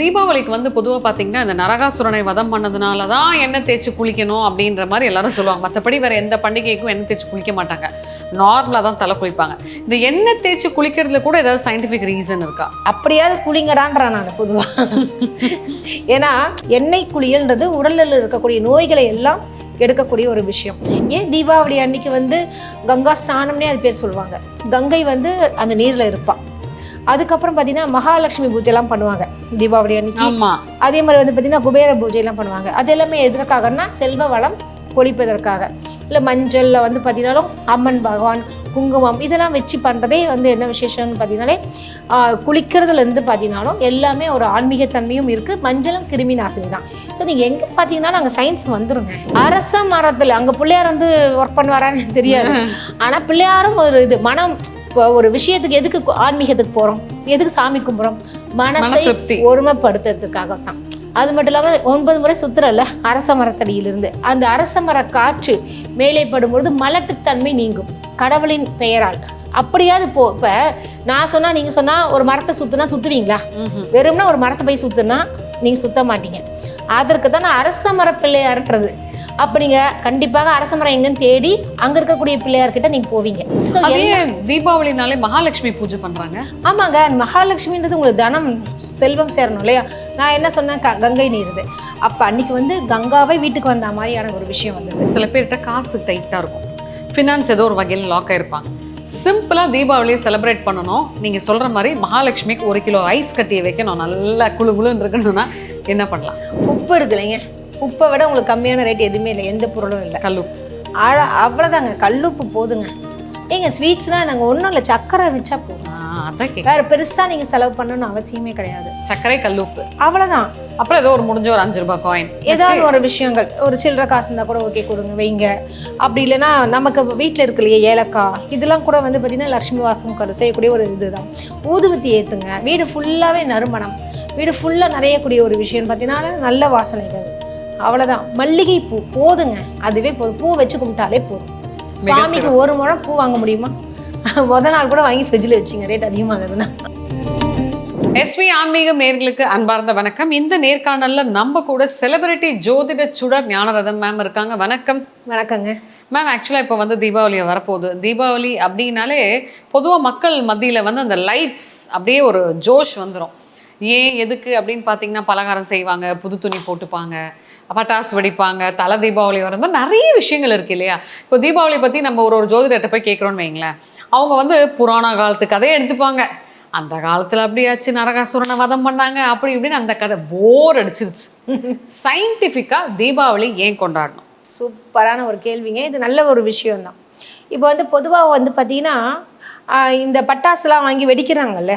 தீபாவளிக்கு வந்து பொதுவாக பார்த்தீங்கன்னா இந்த நரகாசுரனை வதம் பண்ணதுனால தான் எண்ணெய் தேய்ச்சி குளிக்கணும் அப்படின்ற மாதிரி எல்லாரும் சொல்லுவாங்க. மற்றபடி வேறு எந்த பண்டிகைக்கும் எண்ணெய் தேய்ச்சி குளிக்க மாட்டாங்க. நார்மலாக தான் தலை குளிப்பாங்க. இந்த எண்ணெய் தேய்ச்சி குளிக்கிறதுல கூட ஏதாவது சயின்டிஃபிக் ரீசன் இருக்கா? அப்படியாவது குளிங்கடான்றேன் நான் பொதுவாக ஏன்னா எண்ணெய் குளியல்ன்றது உடலில் இருக்கக்கூடிய நோய்களை எல்லாம் எடுக்கக்கூடிய ஒரு விஷயம். ஏன் தீபாவளி அன்னைக்கு வந்து கங்கா ஸ்நானம்னே அது பேர் சொல்லுவாங்க. கங்கை வந்து அந்த நீரில் இருப்பாள் அதுக்கப்புறம் பார்த்தீங்கன்னா மகாலட்சுமி பூஜைலாம் பண்ணுவாங்க. தீபாவளி அன்னைக்கு. அதே மாதிரி வந்து பார்த்தீங்கன்னா குபேர பூஜைலாம் பண்ணுவாங்க. அது எல்லாமே எதற்காகன்னா செல்வ வளம் கொழிப்பதற்காக இல்லை மஞ்சளில் வந்து பார்த்தீங்கன்னாலும் அம்மன் பகவான் குங்குமம் இதெல்லாம் வச்சு பண்ணுறதே வந்து என்ன விசேஷம்னு பார்த்தீங்கன்னாலே குளிக்கிறதுலேருந்து பார்த்தீங்கன்னாலும் எல்லாமே ஒரு ஆன்மீகத்தன்மையும் இருக்குது மஞ்சளும் கிருமி நாசினி தான். ஸோ நீங்கள் எங்கே பார்த்தீங்கன்னா அங்கே சயின்ஸ் வந்துருங்க. அரச மரத்தில் அங்கே பிள்ளையார் வந்து ஒர்க் பண்ணுவாரான்னு தெரியாது. ஆனால் பிள்ளையாரும் ஒரு இது மனம் இப்போ ஒரு விஷயத்துக்கு எதுக்கு ஆன்மீகத்துக்கு போகிறோம் எதுக்கு சாமி கும்பிட்றோம் மன மனசை ஒருமைப்படுத்துறதுக்காக தான் அது மட்டும் இல்லாமல் ஒன்பது முறை சுத்துறல்ல அரச மரத்தடியிலிருந்து. அந்த அரச மர காற்று மேலே படும்பொழுது மலட்டுத்தன்மை நீங்கும். கடவுளின் பெயரால். அப்படியாவது போ இப்போ நான் சொன்னா நீங்க சொன்னா ஒரு மரத்தை சுத்துனா சுத்துவீங்களா? ம்ஹும். வெறும்னா ஒரு மரத்தை போய் சுத்துனா நீங்க சுத்த மாட்டீங்க. அதற்கு தான் நான் அரச மர பிள்ளையார்ன்றது அப்ப நீங்க கண்டிப்பாக அரச மரம் எங்கன்னு தேடி அங்க இருக்கக்கூடிய பிள்ளையார்கிட்ட நீங்க போவீங்க. ஸோ தீபாவளினாலே மகாலட்சுமி பூஜை பண்றாங்க. ஆமாங்க மகாலட்சுமின்றது உங்களுக்கு தனம் செல்வம் சேரணும் இல்லையா? நான் என்ன சொன்னேன்? க- கங்கை நீர் இது அப்போ அன்னைக்கு வந்து கங்காவே வீட்டுக்கு வந்த மாதிரியான ஒரு விஷயம் வந்தது. சில பேர்கிட்ட காசு டைட்டாக இருக்கும். ஃபினான்ஸ் ஏதோ ஒரு வகையில் லாக் ஆயிருப்பாங்க. சிம்பிளாக தீபாவளியை செலிப்ரேட் பண்ணணும். நீங்கள் சொல்கிற மாதிரி மகாலட்சுமிக்கு ஒரு கிலோ ஐஸ் கட்டியை வைக்கணும். நல்லா குளு குளுன்னு இருக்கணும்னா என்ன பண்ணலாம்? உப்பு இருக்கு இல்லைங்க உப்பை விட உங்களுக்கு கம்மியான ரேட் எதுவுமே இல்லை எந்த பொருளும் இல்லை. கல்லுப்பு அழ அவ்வளோதாங்க கல்லுப்பு போதுங்க. ஏங்க ஸ்வீட்ஸ்லாம் நாங்கள் ஒன்றும் இல்லை சக்கரை வச்சா போதும். வேறு பெருசாக நீங்கள் செலவு பண்ணணும்னு அவசியமே கிடையாது. சர்க்கரை கல்லுப்பு அவ்வளோதான் அப்புறம் ஏதோ ஒரு முடிஞ்ச ஒரு அஞ்சு ரூபாய் காயின் ஏதாவது ஒரு விஷயங்கள். ஒரு சில்லற காசு இருந்தால் கூட ஓகே கொடுங்க வைங்க. அப்படி இல்லைன்னா நமக்கு வீட்டில் இருக்கு இல்லையா ஏலக்காய். இதெல்லாம் கூட வந்து பார்த்திங்கன்னா லக்ஷ்மி வாசம் செய்யக்கூடிய ஒரு இதுதான். ஊதுபத்தி ஏற்றுங்க வீடு ஃபுல்லாகவே நறுமணம். வீடு ஃபுல்லாக நிறையக்கூடிய ஒரு விஷயம் பார்த்தீங்கன்னா நல்ல வாசனைகள். அவ்வளோதான் மல்லிகை பூ போதுங்க. அதுவே போதும். பூ வச்சு கும்பிட்டாலே போதும். மிக சுவாமிக்கு ஒரு முழம் பூ வாங்க முடியுமா? முத நாள் கூட வாங்கி ஃப்ரிட்ஜில் வச்சுங்க. ரேட் அதிகமாகுதுன்னா எஸ்வி ஆன்மீக நேர்களுக்கு அன்பார்ந்த வணக்கம். இந்த நேர்காணல்ல நம்ம கூட செலிபிரிட்டி ஜோதிட சுடர் ஞானரதம் மேம் இருக்காங்க. வணக்கம். வணக்கங்க. மேம் ஆக்சுவலாக இப்போ வந்து தீபாவளி வரப்போகுது. தீபாவளி அப்படின்னாலே பொதுவாக மக்கள் மத்தியில் வந்து அந்த லைட்ஸ் அப்படியே ஒரு ஜோஷ் வந்துடும் ஏன் எதுக்கு அப்படின்னு பார்த்தீங்கன்னா பலகாரம் செய்வாங்க புது துணி போட்டுப்பாங்க. பட்டாசு வெடிப்பாங்க தலை தீபாவளி வரும். நிறைய விஷயங்கள் இருக்கு இல்லையா? இப்போ தீபாவளி பற்றி நம்ம ஒரு ஒரு ஜோதிடர்கிட்ட போய் கேட்குறோன்னு வைங்களேன். அவங்க வந்து புராண காலத்து கதையை எடுத்துப்பாங்க. அந்த காலத்தில் அப்படியாச்சு நரகாசுரனை வதம் பண்ணாங்க அப்படி இப்படின்னு அந்த கதை போர் அடிச்சிருச்சு. சயின்டிஃபிக்காக தீபாவளி ஏன் கொண்டாடணும்? சூப்பரான ஒரு கேள்விங்க. இது நல்ல ஒரு விஷயம்தான். இப்போ வந்து பொதுவாக வந்து பார்த்தீங்கன்னா இந்த பட்டாசுலாம் வாங்கி வெடிக்கிறாங்கல்ல.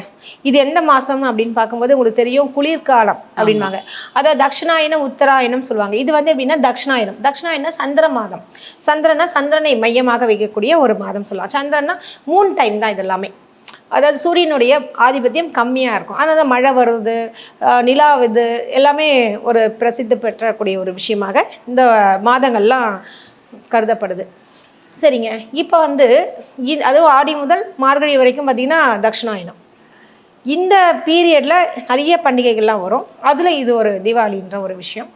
இது எந்த மாதம் அப்படின்னு பார்க்கும்போது உங்களுக்கு தெரியும் குளிர்காலம் அப்படின்வாங்க அதாவது தக்ஷணாயனம் உத்தராயணம் சொல்லுவாங்க. இது வந்து எப்படின்னா தக்ஷணாயனம் தக்ஷணாயனம் சந்திர மாதம். சந்திரனா சந்திரனை மையமாக வைக்கக்கூடிய ஒரு மாதம் சொல்லலாம். சந்திரன்னா மூணு டைம் தான் இது எல்லாமே அதாவது சூரியனுடைய ஆதிபத்தியம் கம்மியாக இருக்கும். அதனால தான் மழை வருது நிலா இது எல்லாமே ஒரு பிரசித்தி பெற்றக்கூடிய ஒரு விஷயமாக இந்த மாதங்கள்லாம் கருதப்படுது. சரிங்க. இப்போ வந்து இது அதுவும் ஆடி முதல் மார்கழி வரைக்கும் பார்த்திங்கன்னா தட்சிணாயனம். இந்த பீரியடில் நிறைய பண்டிகைகள்லாம் வரும். அதில் இது ஒரு தீபாவளின்ற ஒரு விஷயம்.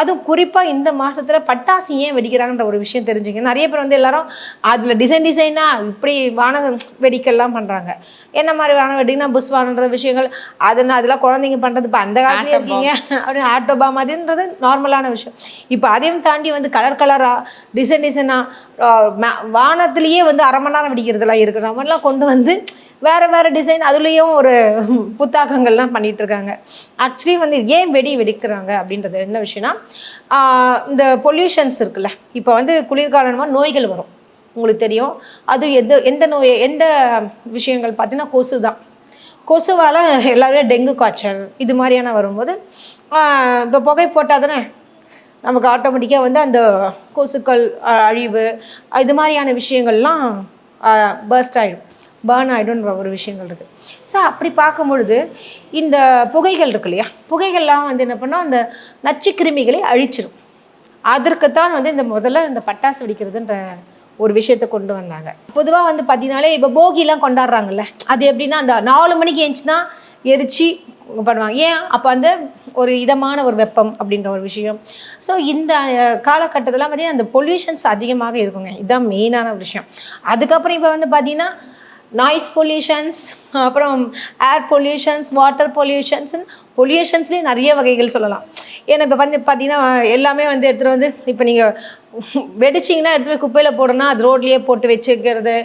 அதுவும் குறிப்பாக இந்த மாதத்தில் பட்டாசு ஏன் வெடிக்கிறாங்கன்ற ஒரு விஷயம் தெரிஞ்சுங்க நிறைய பேர் வந்து எல்லாரும் அதில் டிசைன் டிசைனாக இப்படி வான வெடிக்கெல்லாம் பண்ணுறாங்க என்ன மாதிரி வான வெடினா புஷ் வானன்ற விஷயங்கள். அதெல்லாம் அதெல்லாம் குழந்தைங்க பண்ணுறது இப்போ அந்த bomb. இருக்கீங்க. அப்படின்னு ஆட்டோபா மாதிரின்றது நார்மலான விஷயம். இப்போ அதையும் தாண்டி வந்து கலர் கலராக டிசைன் டிசைனாக வானத்திலேயே வந்து அரை மணி நேரம் வெடிக்கிறதுலாம் இருக்குது அந்த மாதிரிலாம் கொண்டு வந்து வேறு வேறு டிசைன் அதுலேயும் ஒரு புத்தாக்கங்கள்லாம் பண்ணிட்டு இருக்காங்க ஆக்சுவலி வந்து ஏன் வெடி வெடிக்கிறாங்க அப்படின்றது என்ன விஷயம்னா இந்த பொல்யூஷன்ஸ் இருக்குல்ல இப்போ வந்து குளிர்காலமாக நோய்கள் வரும். உங்களுக்கு தெரியும். அது எது எந்த நோய் எந்த விஷயங்கள் பார்த்தீங்கன்னா கொசு தான். கொசுவால் எல்லாருமே டெங்கு காய்ச்சல் இது மாதிரியான வரும்போது இப்போ புகை போட்டால் தானே நமக்கு ஆட்டோமேட்டிக்காக வந்து அந்த கொசுக்கள் அழிவு இது மாதிரியான விஷயங்கள்லாம் பர்ஸ்ட் ஆகிடும் பேர்ன் ஆகிடும்ன்ற ஒரு விஷயங்கள் இருக்குது ஸோ அப்படி பார்க்கும் பொழுது இந்த புகைகள் இருக்கு இல்லையா? புகைகள்லாம் வந்து என்ன பண்ணால் அந்த நச்சு கிருமிகளை அழிச்சிடும் அதற்குத்தான் வந்து இந்த முதல்ல இந்த பட்டாசு வெடிக்கிறதுன்ற ஒரு விஷயத்தை கொண்டு வந்தாங்க. பொதுவாக வந்து பார்த்தீங்கனாலே இப்போ போகிலாம் கொண்டாடுறாங்கல்ல? அது எப்படின்னா அந்த நாலு மணிக்கு ஏஞ்சி தான் எரிச்சு பண்ணுவாங்க. ஏன்? அப்போ வந்து ஒரு இதமான ஒரு வெப்பம் அப்படின்ற ஒரு விஷயம். ஸோ இந்த காலகட்டத்தில் பார்த்தீங்கன்னா அந்த பொல்யூஷன்ஸ் அதிகமாக இருக்குங்க. இதுதான் மெயினான விஷயம். அதுக்கப்புறம் இப்போ வந்து பார்த்தீங்கன்னா நாய்ஸ் பொல்யூஷன்ஸ் அப்புறம் ஏர் பொல்யூஷன்ஸ் வாட்டர் பொல்யூஷன்ஸ் பொல்யூஷன்ஸ்லேயே நிறைய வகைகள் சொல்லலாம். ஏன்னா இப்போ வந்து பார்த்தீங்கன்னா எல்லாமே வந்து எடுத்துகிட்டு வந்து இப்போ நீங்கள் வெடிச்சிங்கன்னா எடுத்துகிட்டு போய் குப்பையில் போடணும்னா அது ரோட்லேயே போட்டு வச்சுக்கிறது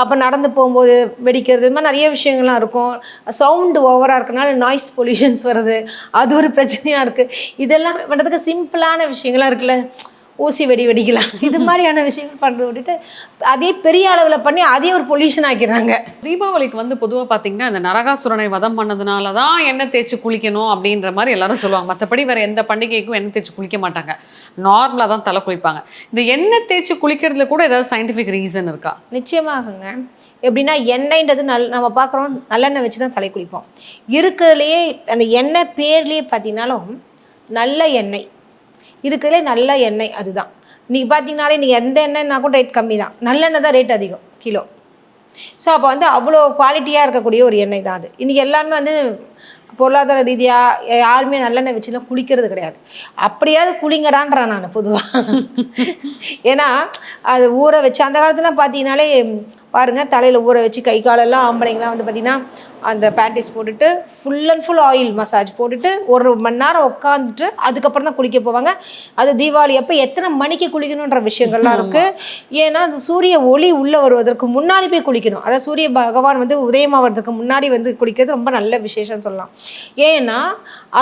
அப்போ நடந்து போகும்போது வெடிக்கிறது இது மாதிரி நிறைய விஷயங்கள்லாம் இருக்கும். சவுண்டு ஓவராக இருக்கனால நாய்ஸ் பொல்யூஷன்ஸ் வருது. அது ஒரு பிரச்சனையாக இருக்குது இதெல்லாம் பண்ணுறதுக்கு சிம்பிளான விஷயங்களாக இருக்குல்ல? ஊசி வெடி வெடிக்கலாம். இது மாதிரியான விஷயங்கள் பண்ணுறத விட்டுட்டு அதே பெரிய அளவில் பண்ணி அதே ஒரு பொல்யூஷன் ஆக்கிடுறாங்க. தீபாவளிக்கு வந்து பொதுவாக பார்த்தீங்கன்னா இந்த நரகாசுரனை வதம் பண்ணதுனால தான் எண்ணெய் தேய்ச்சி குளிக்கணும் அப்படின்ற மாதிரி எல்லாரும் சொல்லுவாங்க. மற்றபடி வேற எந்த பண்டிகைக்கும் எண்ணெய் தேய்ச்சி குளிக்க மாட்டாங்க. நார்மலாக தான் தலை குளிப்பாங்க. இந்த எண்ணெய் தேய்ச்சி குளிக்கிறதுல கூட ஏதாவது சயின்டிஃபிக் ரீசன் இருக்கா? நிச்சயமாகங்க. எப்படின்னா எண்ணெய்ன்றது நல் நம்ம பார்க்குறோம் நல்லெண்ணெய் வச்சு தான் தலை குளிப்போம். இருக்கிறதுலையே அந்த எண்ணெய் பேர்லேயே பார்த்தீங்கன்னாலும் நல்ல எண்ணெய். இருக்கிறதுலே நல்ல எண்ணெய் அதுதான். இன்றைக்கி பார்த்தீங்கனாலே நீங்கள் எந்த எண்ணெய்னா கூட ரேட் கம்மி தான் நல்லெண்ணெய் தான் ரேட் அதிகம் கிலோ. ஸோ அப்போ வந்து அவ்வளோ குவாலிட்டியாக இருக்கக்கூடிய ஒரு எண்ணெய் தான் அது. இன்றைக்கி எல்லாமே வந்து பொருளாதார ரீதியாக யாருமே நல்லெண்ணெய் வச்சுலாம் குளிக்கிறது கிடையாது. அப்படியாவது குளிங்கடான்றேன் நான் பொதுவாக ஏன்னா அது ஊற வச்சு அந்த காலத்துலாம் பார்த்தீங்கன்னாலே பாருங்க தலையில் ஊற வச்சு கை காலெல்லாம் ஆம்பளைங்களாம் வந்து பார்த்தீங்கன்னா அந்த பேண்டிஸ் போட்டுட்டு full and full oil massage போட்டுட்டு ஒரு மணி நேரம் உட்காந்துட்டு அதுக்கப்புறம் தான் குளிக்க போவாங்க. அது தீபாவளி அப்போ எத்தனை மணிக்கு குளிக்கணுன்ற விஷயங்கள்லாம் இருக்குது ஏன்னா அது சூரிய ஒளி உள்ளே வருவதற்கு முன்னாடி போய் குளிக்கணும். அதாவது சூரிய பகவான் வந்து உதயமாகிறதுக்கு முன்னாடி வந்து குளிக்கிறது ரொம்ப நல்ல விசேஷம்னு சொல்லலாம். ஏன்னா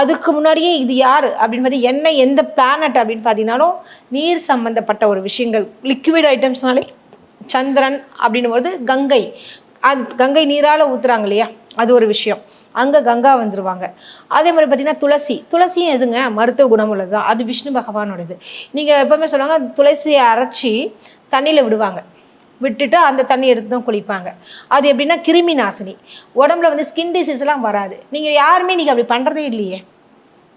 அதுக்கு முன்னாடியே இது யார்? அப்படின்னு பார்த்தி என்ன எந்த பிளானட் அப்படின்னு பார்த்தீங்கன்னாலும் நீர் சம்மந்தப்பட்ட ஒரு விஷயங்கள் லிக்விட் ஐட்டம்ஸ்னாலே சந்திரன் அப்படின்னும் போது கங்கை. அது கங்கை நீரால் ஊற்றுறாங்க இல்லையா? அது ஒரு விஷயம். அங்கே கங்கா வந்துடுவாங்க அதே மாதிரி பார்த்திங்கன்னா துளசி. துளசியும் எதுங்க? மருத்துவ குணம் உள்ளது தான் அது விஷ்ணு பகவானோடது. நீங்கள் எப்போவுமே சொல்லுவாங்க துளசியை அரைச்சி தண்ணியில் விடுவாங்க. விட்டுட்டு அந்த தண்ணி எடுத்து தான் குளிப்பாங்க. அது எப்படின்னா கிருமி நாசினி உடம்புல வந்து ஸ்கின் டிசீஸ்லாம் வராது. நீங்கள் யாருமே நீங்கள் அப்படி பண்ணுறதே இல்லையே.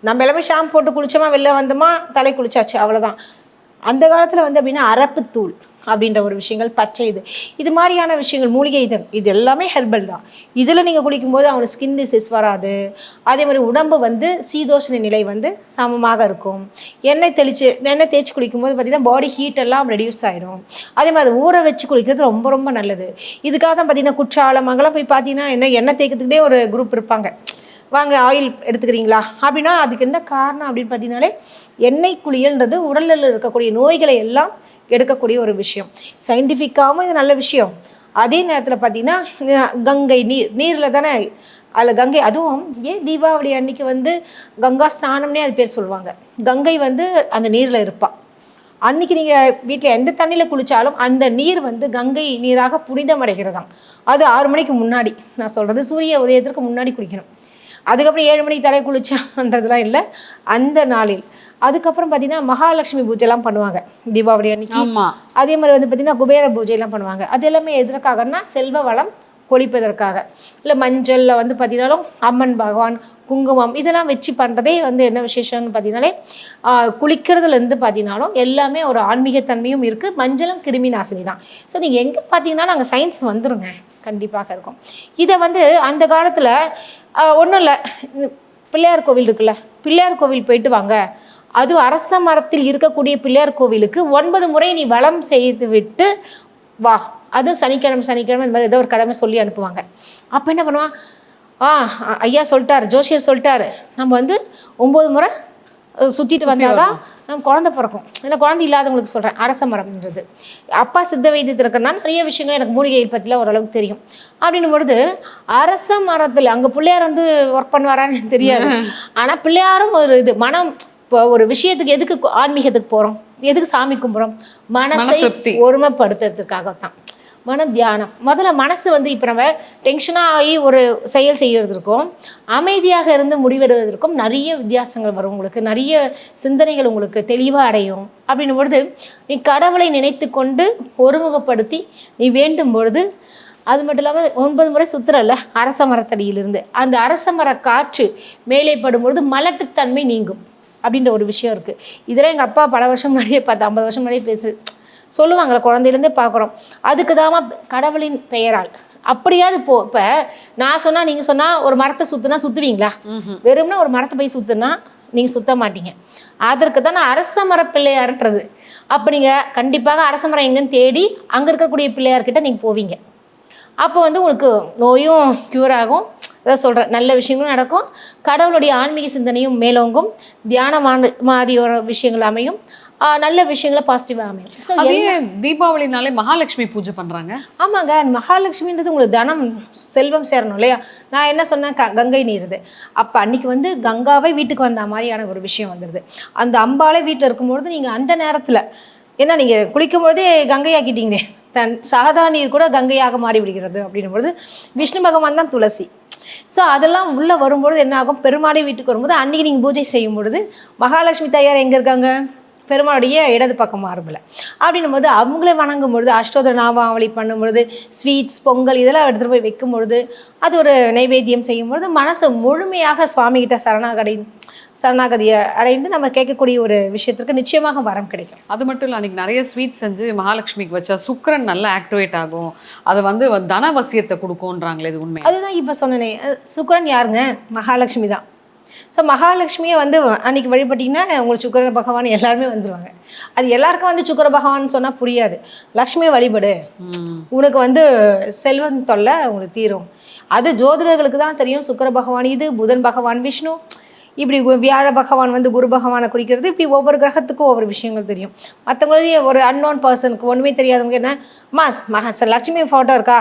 நம்ம எல்லாமே ஷாம்பு போட்டு குளிச்சோமா வெளில வந்தோமா தலை குளிச்சாச்சு அவ்வளோதான் அந்த காலத்தில் வந்து அப்படின்னா அரப்புத்தூள். அப்படின்ற ஒரு விஷயங்கள் பச்சை இது. இது மாதிரியான விஷயங்கள் மூலிகை இது இது எல்லாமே ஹெர்பல் தான். இதில் நீங்கள் குளிக்கும்போது அவனுக்கு ஸ்கின் டிசீஸ் வராது. அதே மாதிரி உடம்பு வந்து சீதோஷண நிலை வந்து சமமாக இருக்கும். எண்ணெய் தெளித்து எண்ணெய் தேய்ச்சி குளிக்கும்போது பார்த்திங்கன்னா பாடி ஹீட் எல்லாம் ரெடியூஸ் ஆகிடும் அதே மாதிரி ஊற வச்சு குளிக்கிறது ரொம்ப ரொம்ப நல்லது. இதுக்காக தான் பார்த்திங்கன்னா குற்றாலம் அங்கெல்லாம் போய் பார்த்தீங்கன்னா என்ன எண்ணெய் தேய்க்கிறதுக்குனே ஒரு குரூப் இருப்பாங்க. வாங்க ஆயில் எடுத்துக்கிறீங்களா? அப்படின்னா அதுக்கு என்ன காரணம் அப்படின்னு பார்த்தீங்கன்னாலே எண்ணெய் குளியல்ன்றது உடலில் இருக்கக்கூடிய நோய்களை எல்லாம் எடுக்கக்கூடிய ஒரு விஷயம். சயின்டிஃபிக்காகவும் இது நல்ல விஷயம். அதே நேரத்தில் பார்த்தீங்கன்னா கங்கை நீர் நீரில் தானே அதில் கங்கை அதுவும் ஏன் தீபாவளி அன்னைக்கு வந்து கங்கா ஸ்நானம்னே அது பேர் சொல்லுவாங்க. கங்கை வந்து அந்த நீரில் இருப்பாள் அன்னைக்கு நீங்கள் வீட்டில் எந்த தண்ணியில் குளித்தாலும் அந்த நீர் வந்து கங்கை நீராக புனிதம் அடைகிறதாம் அது ஆறு மணிக்கு முன்னாடி. நான் சொல்கிறது சூரிய உதயத்திற்கு முன்னாடி குளிக்கணும். அதுக்கப்புறம் ஏழு மணிக்கு தலை குளிச்சான்றதுலாம் இல்லை. அந்த நாளில் அதுக்கப்புறம் பார்த்தீங்கன்னா மகாலட்சுமி பூஜைலாம் பண்ணுவாங்க. தீபாவளி அன்னைக்கு. அதே மாதிரி வந்து பார்த்தீங்கன்னா குபேர பூஜைலாம் பண்ணுவாங்க. அது எல்லாமே எதற்காகன்னா செல்வ வளம் கொளிப்பதற்காக. இல்லை மஞ்சளில் வந்து பார்த்தீங்கன்னாலும் அம்மன் பகவான் குங்குமம் இதெல்லாம் வச்சு பண்ணுறதே வந்து என்ன விசேஷம்னு பார்த்தீங்கன்னாலே ஆஹ், குளிக்கிறதுலேருந்து பார்த்தீங்கன்னாலும் எல்லாமே ஒரு ஆன்மீகத்தன்மையும் இருக்குது மஞ்சளும் கிருமி நாசினி தான். ஸோ நீங்கள் எங்கே பார்த்தீங்கன்னாலும் அங்கே சயின்ஸ் வந்துருங்க. கண்டிப்பாக இருக்கும். இதை வந்து அந்த காலத்தில் ஒன்றும் இல்லை. பிள்ளையார் கோவில் இருக்குல்ல. பிள்ளையார் கோவில் போயிட்டு வாங்க. அது அரச மரத்தில் இருக்கக்கூடிய பிள்ளையார் கோவிலுக்கு ஒன்பது முறை நீ வளம் செய்து விட்டு வா. அதுவும் சனிக்கிழமை சனிக்கிழமை இந்த மாதிரி ஏதோ ஒரு கடமை சொல்லி அனுப்புவாங்க. அப்போ என்ன பண்ணுவான்? ஆ ஐயா சொல்லிட்டாரு ஜோசியர் சொல்லிட்டாரு நம்ம வந்து ஒம்பது முறை அஹ், சுத்திட்டு வந்தாதான் நம்ம குழந்தை பிறக்கும். ஏன்னா குழந்தை இல்லாதவங்களுக்கு சொல்கிறேன் அரச மரம்ன்றது. அப்பா சித்த வைத்தியத்தில் இருக்கிறனால நிறைய விஷயங்கள் எனக்கு மூலிகை பற்றிலாம் ஓரளவுக்கு தெரியும். அப்படின்னும் பொழுது அரச மரத்தில் அங்கே பிள்ளையார் வந்து ஒர்க் பண்ணுவாரான்னு எனக்கு தெரியாது. ஆனால் பிள்ளையாரும் ஒரு இது மனம் இப்போ ஒரு விஷயத்துக்கு எதுக்கு ஆன்மீகத்துக்கு போகிறோம் எதுக்கு சாமி கும்பிட்றோம் மனசை. ஒருமைப்படுத்துறதுக்காக தான் மன தியானம். முதல்ல மனசு வந்து இப்போ நம்ம டென்ஷனாக ஆகி ஒரு செயல் செய்யறதுக்கும் அமைதியாக இருந்து முடிவெடுவதற்கும் நிறைய வித்தியாசங்கள் வரும் உங்களுக்கு. நிறைய சிந்தனைகள் உங்களுக்கு தெளிவாக அடையும். அப்படின்னும் பொழுது நீ கடவுளை நினைத்து கொண்டு ஒருமுகப்படுத்தி நீ வேண்டும் பொழுது அது மட்டும் இல்லாமல் ஒன்பது முறை சுத்துறல்ல அரச மரத்தடியிலிருந்து. அந்த அரச மர காற்று மேலே படும்பொழுது மலட்டுத்தன்மை நீங்கும். அப்படின்ற ஒரு விஷயம் இருக்குது இதெல்லாம் எங்கள் அப்பா பல வருஷம் முன்னாடியே பார்த்து ஐம்பது வருஷம் முன்னாடியே பேசு சொல்லுவாங்களே குழந்தையிலேருந்தே பார்க்குறோம். அதுக்கு தாமா கடவுளின் பெயரால். அப்படியாவது போ இப்போ நான் சொன்னா நீங்க சொன்னா ஒரு மரத்தை சுத்துனா சுத்துவீங்களா? வெறும்னா ஒரு மரத்தை போய் சுத்துனா நீங்க சுத்த மாட்டீங்க. அதற்கு தான் அரச மர பிள்ளையார்ன்றது. அப்போ நீங்க கண்டிப்பாக அரச மரம் எங்கன்னு தேடி அங்க இருக்கக்கூடிய பிள்ளையார்கிட்ட நீங்க போவீங்க. அப்போ வந்து உங்களுக்கு நோயும் க்யூர் ஆகும். அதான் சொல்கிறேன் நல்ல விஷயங்களும் நடக்கும். கடவுளுடைய ஆன்மீக சிந்தனையும் மேலோங்கும். தியானமான மாதிரி ஒரு விஷயங்கள் அமையும். நல்ல விஷயங்களை பாசிட்டிவாக அமையும். ஸோ அதே தீபாவளினாலே மகாலட்சுமி பூஜை பண்றாங்க. ஆமாங்க. மகாலட்சுமின்றது உங்களுக்கு தனம் செல்வம் சேரணும் இல்லையா? நான் என்ன சொன்னேன்? க கங்கை நீருது. அப்போ அன்னைக்கு வந்து கங்காவே வீட்டுக்கு வந்த மாதிரியான ஒரு விஷயம் வந்துடுது அந்த அம்பாலே வீட்டில் இருக்கும்பொழுது நீங்கள் அந்த நேரத்தில் ஏன்னா நீங்கள் குளிக்கும் பொழுதே கங்கையாக்கிட்டீங்களே. தன் சாதா நீர் கூட கங்கையாக மாறி விடுகிறது அப்படின்னும் பொழுது விஷ்ணு பகவான் தான் துளசி. ஸோ அதெல்லாம் உள்ளே வரும்பொழுது என்ன ஆகும்? பெருமாளை வீட்டுக்கு வரும்போது அன்றைக்கி நீங்கள் பூஜை செய்யும் பொழுது மகாலட்சுமி தாயார் எங்கே இருக்காங்க? பெருமாளுடைய இடது பக்கம் மாறுபல அப்படின்னும் போது அவங்களே வணங்கும் பொழுது அஷ்டோதர நாமாவளி பண்ணும் பொழுது ஸ்வீட்ஸ் பொங்கல் இதெல்லாம் எடுத்துகிட்டு போய் வைக்கும் பொழுது அது ஒரு நைவேத்தியம் செய்யும் பொழுது மனசு முழுமையாக சுவாமிகிட்ட சரணாகடை சரணாகதியை அடைந்து நம்ம கேட்கக்கூடிய ஒரு விஷயத்திற்கு நிச்சயமாக வரம் கிடைக்கும். அது மட்டும் இல்லை அன்னைக்கு நிறைய ஸ்வீட் செஞ்சு மகாலட்சுமிக்கு வச்சா சுக்கிரன் நல்லா ஆக்டிவேட் ஆகும். அது வந்து தனவசியத்தை கொடுக்கும்ன்றாங்களே இது உண்மை அதுதான் இப்போ சொன்னனே சுக்கிரன் யாருங்க? மகாலட்சுமி தான். ஸோ மகாலட்சுமியை வந்து அன்னைக்கு வழிபட்டிங்கன்னா உங்களுக்கு சுக்கிர பகவான் எல்லாருமே வந்துடுவாங்க அது எல்லாருக்கும் வந்து சுக்கிர பகவான் சொன்னால் புரியாது. லக்ஷ்மியை வழிபடு. உனக்கு வந்து செல்வம் தொல்லை உங்களுக்கு தீரும். அது ஜோதிடர்களுக்கு தான் தெரியும். சுக்கிர பகவான் இது புதன் பகவான் விஷ்ணு. இப்படி வியாழ பகவான் வந்து குரு பகவானை குறிக்கிறது. இப்படி ஒவ்வொரு கிரகத்துக்கும் ஒவ்வொரு விஷயங்கள் தெரியும். மற்றவங்களுடைய ஒரு அன்னோன் பர்சனுக்கு ஒன்றுமே தெரியாதவங்க என்ன? மாஸ் மகா சார் லட்சுமி ஃபோட்டோ இருக்கா?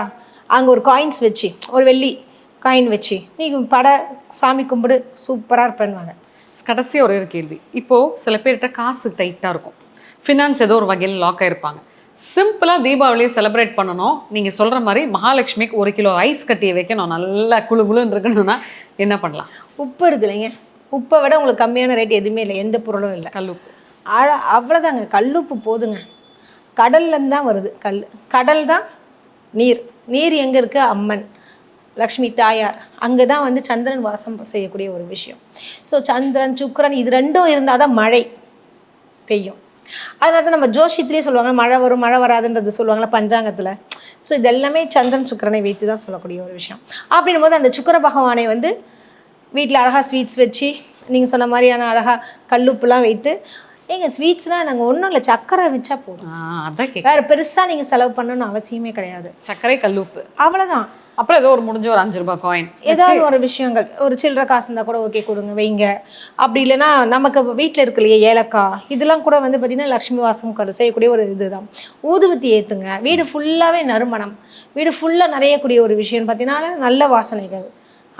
அங்கே ஒரு காயின்ஸ் வச்சு ஒரு வெள்ளி காயின் வச்சு. நீ பட சாமி கும்பிடு சூப்பராக இருப்பேன்வாங்க. கடைசியா ஒரே ஒரு கேள்வி. இப்போ சில பேர்கிட்ட காசு டைட்டா இருக்கும். ஃபினான்ஸ் ஏதோ ஒரு வகையில் லாக் ஆயிருப்பாங்க. சிம்பிளா தீபாவளியை செலிப்ரேட் பண்ணணும். நீங்க சொல்ற மாதிரி மகாலட்சுமிக்கு ஒரு கிலோ ஐஸ் கட்டியை வைக்கணும். நல்லா குளு குளுன்னு இருக்கணும்னா என்ன பண்ணலாம்? உப்பு இருக்கு இல்லைங்க. உப்பை விட உங்களுக்கு கம்மியான ரேட் எதுவுமே இல்லை. எந்த பொருளும் இல்லை. கல்லுப்பு. ஆழ அவ்வளோதாங்க கல்லுப்பு போதுங்க. கடல்லேருந்து தான் வருது. கல் கடல் தான் நீர். நீர் எங்கே இருக்குது அம்மன். லக்ஷ்மி தாயார். அங்கே தான் வந்து சந்திரன் வாசம் செய்யக்கூடிய ஒரு விஷயம். ஸோ சந்திரன் சுக்கிரன் இது ரெண்டும் இருந்தால் தான் மழை பெய்யும். அதனால தான் நம்ம ஜோஷியத்திலே சொல்லுவாங்க மழை வரும் மழை வராதுன்றது சொல்லுவாங்களா பஞ்சாங்கத்தில். ஸோ இது எல்லாமே சந்திரன் சுக்கிரனை வைத்து தான் சொல்லக்கூடிய ஒரு விஷயம். அப்படின்னும் போது அந்த சுக்கிர பகவானை வந்து வீட்டில் அழகாக ஸ்வீட்ஸ் வச்சு நீங்கள் சொன்ன மாதிரியான அழகாக கல்லுப்புலாம் வைத்து ஏங்க ஸ்வீட்ஸ்லாம் நாங்கள் ஒன்றும் இல்லை சக்கரை வச்சா போதும். அதான் வேறு பெருசாக நீங்கள் செலவு பண்ணணும்னு அவசியமே கிடையாது. சர்க்கரை கல்லுப்பு. அவ்வளோதான் அப்புறம் ஏதோ ஒரு முடிஞ்ச ஒரு அஞ்சு ரூபாய் காயின் ஏதாவது ஒரு விஷயங்கள் ஒரு சில்லற காசு இருந்தால் கூட ஓகே கொடுங்க வைங்க. அப்படி இல்லைன்னா நமக்கு வீட்டில் இருக்கு இல்லையா ஏலக்காய். இதெல்லாம் கூட வந்து பார்த்திங்கன்னா லக்ஷ்மி வாசம் கடு செய்யக்கூடிய ஒரு இதுதான். ஊதுவத்தி ஏற்றுங்க வீடு ஃபுல்லாகவே நறுமணம். வீடு ஃபுல்லாக நிறையக்கூடிய ஒரு விஷயம்னு பார்த்தீங்கன்னா நல்ல வாசனைகள்.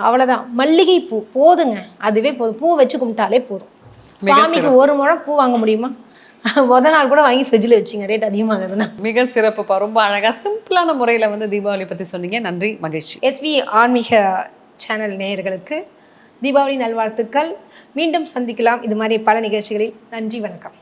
அவ்வளோதான் மல்லிகை பூ போதுங்க. அதுவே போதும். பூ வச்சு கும்பிட்டாலே போதும். சுவாமிக்கு ஒரு முழம் பூ வாங்க முடியுமா? முத நாள் கூட வாங்கி ஃப்ரிட்ஜில் வச்சுங்க. ரேட் அதிகமாகுதுன்னா மிக சிறப்புப்பா ரொம்ப அழகா சிம்பிளான முறையில வந்து தீபாவளி பத்தி சொன்னீங்க. நன்றி மகிழ்ச்சி. எஸ்வி ஆன்மீக சேனல் நேயர்களுக்கு தீபாவளி நல்வாழ்த்துக்கள். மீண்டும் சந்திக்கலாம். இது மாதிரி பல நிகழ்ச்சிகளில். நன்றி வணக்கம்.